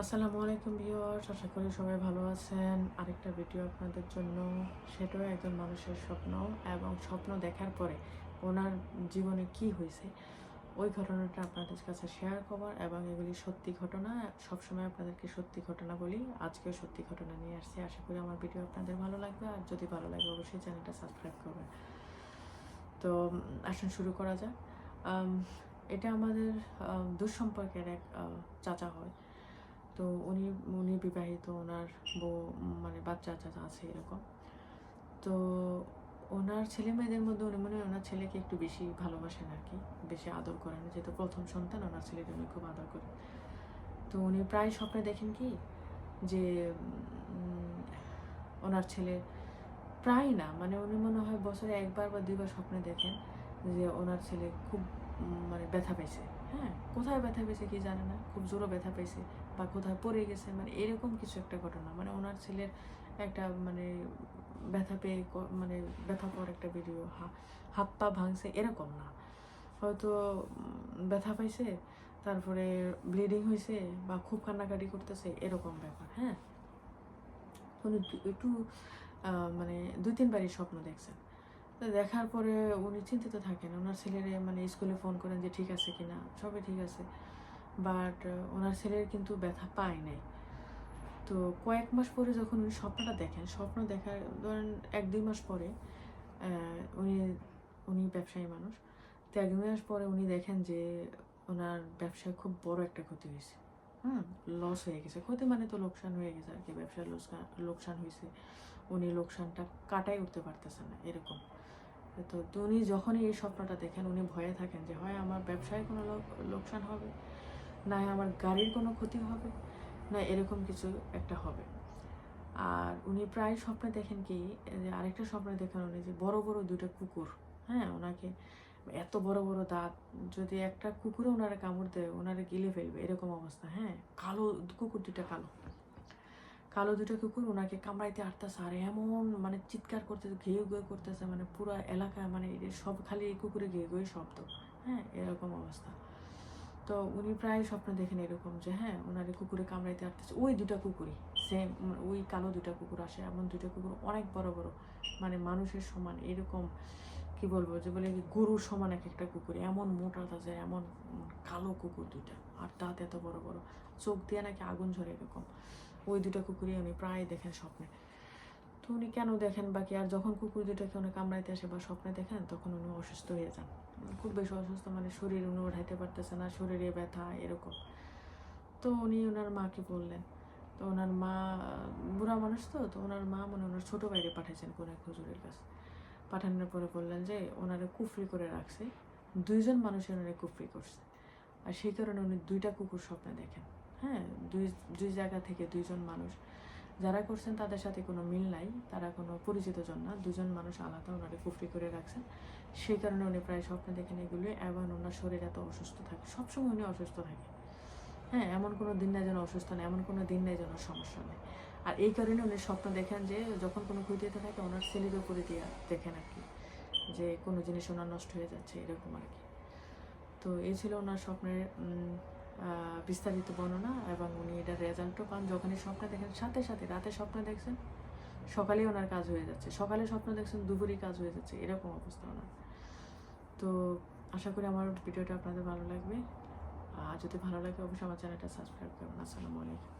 আসসালামু আলাইকুম ভিউয়ার্স, আশা করি সবাই ভালো আছেন। আরেকটা ভিডিও আপনাদের জন্য। সেটাও একজন মানুষের স্বপ্ন এবং স্বপ্ন দেখার পরে ওনার জীবনে কি হয়েছে, ওই ঘটনাটা আপনাদের কাছে শেয়ার করার এবং এগুলি সত্যি ঘটনা। সবসময় আপনাদেরকে সত্যি ঘটনা বলি, আজকেও সত্যি ঘটনা নিয়ে আসছি। আশা করি আমার ভিডিও আপনাদের ভালো লাগবে। আর যদি ভালো লাগে, অবশ্যই চ্যানেলটা সাবস্ক্রাইব করবেন। তো, আসুন শুরু করা যাক। এটা আমাদের দুঃসম্পর্কের এক চাচা হয়। তো উনি উনি বিবাহিত, ওনার বউ মানে বাচ্চা চাচা আছে এরকম। তো ওনার ছেলে মেয়েদের মধ্যে উনি মনে হয় ওনার ছেলেকে একটু বেশি ভালোবাসেন আর কি, বেশি আদর করেন। যেহেতু প্রথম সন্তান, ওনার ছেলেকে উনি খুব আদর করেন। তো উনি প্রায় স্বপ্নে দেখেন কি যে ওনার ছেলে প্রায় না মানে উনি মনে হয় বছরে একবার বা দুইবার স্বপ্নে দেখেন যে ওনার ছেলে খুব মানে ব্যথা পাইছে। হ্যাঁ কোথায় ব্যথা পেয়েছে কি জানে না, খুব জোরও ব্যথা পেয়েছে বা কোথায় পড়ে গেছে মানে এরকম কিছু একটা ঘটনা। মানে ওনার ছেলের একটা মানে ব্যথা পেয়ে মানে ব্যথা পর একটা ভিডিও হাত পা ভাঙছে, এরকম না। হয়তো ব্যথা পাইছে, তারপরে ব্লিডিং হয়েছে বা খুব কান্নাকাটি করতেছে, এরকম ব্যাপার হ্যাঁ? একটু মানে দুই তিনবারই স্বপ্ন দেখছেন। দেখার পরে উনি চিন্তিত থাকেন। ওনার ছেলেরে মানে স্কুলে ফোন করেন যে, ঠিক আছে কিনা? সবই ঠিক আছে। বাট ওনার ছেলের কিন্তু ব্যথা পায় নাই। তো কয়েক মাস পরে যখন উনি স্বপ্নটা দেখেন, স্বপ্ন দেখার ধরেন এক, দুই মাস পরে উনি উনি ব্যবসায়ী মানুষ। তো এক, দুই মাস পরে উনি দেখেন যে, ওনার ব্যবসায় খুব বড় একটা ক্ষতি হয়েছে। হুম লস হয়ে গেছে। ক্ষতি মানে তো লোকসান হয়ে গেছে আর কি। ব্যবসার লোকসান লোকসান হয়েছে। উনি লোকসানটা কাটাই উঠতে পারতেছেন না, এরকম। তো উনি যখনই এই স্বপ্নটা দেখেন, উনি ভয়ে থাকেন যে, হয় আমার ব্যবসায় কোনো লোকসান হবে? না আমার গাড়ির কোনো ক্ষতি হবে? না এরকম কিছু একটা হবে? আর উনি প্রায় স্বপ্নে দেখেন কি যে আরেকটা স্বপ্নে দেখেন উনি যে, বড় বড় দুটো কুকুর হ্যাঁ? ওনাকে এত বড় বড় দাঁত, যদি একটা কুকুরে ওনারা কামড় দেয়, ওনারা গিলে ফেলবে, এরকম অবস্থা হ্যাঁ? কালো, কুকুর দুটা কালো। কালো দুটো কুকুর ওনাকে কামড়াইতে আসতেছে আর এমন মানে চিৎকার করতেছে, ঘেউ ঘেউ করতেছে মানে পুরো এলাকা মানে সব খালি এই কুকুরে ঘেউ ঘেউ শব্দ। হ্যাঁ এরকম অবস্থা। তো উনি প্রায় স্বপ্ন দেখেন এরকম যে হ্যাঁ ওনারে কুকুরে কামড়াইতে আসতেছে ওই দুটা কুকুরই সেম ওই কালো দুটা কুকুর আসে, এমন দুটা কুকুর অনেক বড় বড় মানে মানুষের সমান, এরকম কি বলব যে বলে গরুর সমান এক একটা কুকুর, এমন মোটা তাজা, এমন কালো কুকুর দুইটা, আর দাঁত এত বড় বড়, চোখ দিয়ে নাকি আগুন ঝরে এরকম। ওই দুটো কুকুরই উনি প্রায় দেখেন স্বপ্নে। তো উনি কেন দেখেন বাকি? আর যখন কুকুর দুটাকে উনি কামড়াইতে আসে বা স্বপ্নে দেখেন, তখন উনি অসুস্থ হয়ে যান। খুব বেশি অসুস্থ মানে শরীর উনি ওঠাইতে পারতেছে না, শরীরে ব্যথা, এরকম। তো উনি ওনার মাকে বললেন, তো ওনার মা, বুড়া মানুষ তো তো ওনার মা মানে ওনার ছোটো বাইরে পাঠাইছেন কোন এক হুজুরের কাছে। পাঠানোর পরে বললেন যে ওনারে কুফরি করে রাখছে, দুইজন মানুষের ওনারে কুফরি করছে। আর সেই কারণে উনি দুইটা কুকুর স্বপ্নে দেখেন। হ্যাঁ দুই দুই জায়গা থেকে দুইজন মানুষ। যারা করছেন তাদের সাথে কোনো মিল নাই, তারা কোনো পরিচিত জন না। দুজন মানুষ আলাদা ওনারে কুফরি করে রাখছেন। সেই কারণে উনি প্রায় স্বপ্নে দেখেন এগুলো এবং ওনার শরীর এত অসুস্থ থাকে। সবসময় উনি অসুস্থ থাকে। হ্যাঁ এমন কোনো দিন নাই যেন অসুস্থ নেই, এমন কোনো দিন নাই যেন সমস্যা নেই। আর এই কারণে উনি স্বপ্ন দেখেন যে, যখন কোনো ক্ষতিতে থাকে, ওনার ছেলের উপরে দিয়ে দেখেন আর কি। যে কোনো জিনিস ওনার নষ্ট হয়ে যাচ্ছে, এরকম আর কি। তো এই ছিল ওনার স্বপ্নের বিস্তারিত বর্ণনা এবং উনি এটা রেজাল্টও পান যখনই স্বপ্ন দেখেন, সাথে সাথে রাতে স্বপ্ন দেখছেন সকালে ওনার কাজ হয়ে যাচ্ছে। সকালে স্বপ্ন দেখছেন, দুপুরই কাজ হয়ে যাচ্ছে, এরকম অবস্থা ওনার। তো আশা করি আমার ভিডিওটা আপনাদের ভালো লাগবে। আর যদি ভালো লাগে, অবশ্যই আমার চ্যানেলটা সাবস্ক্রাইব করবেন। আসসালামু আলাইকুম।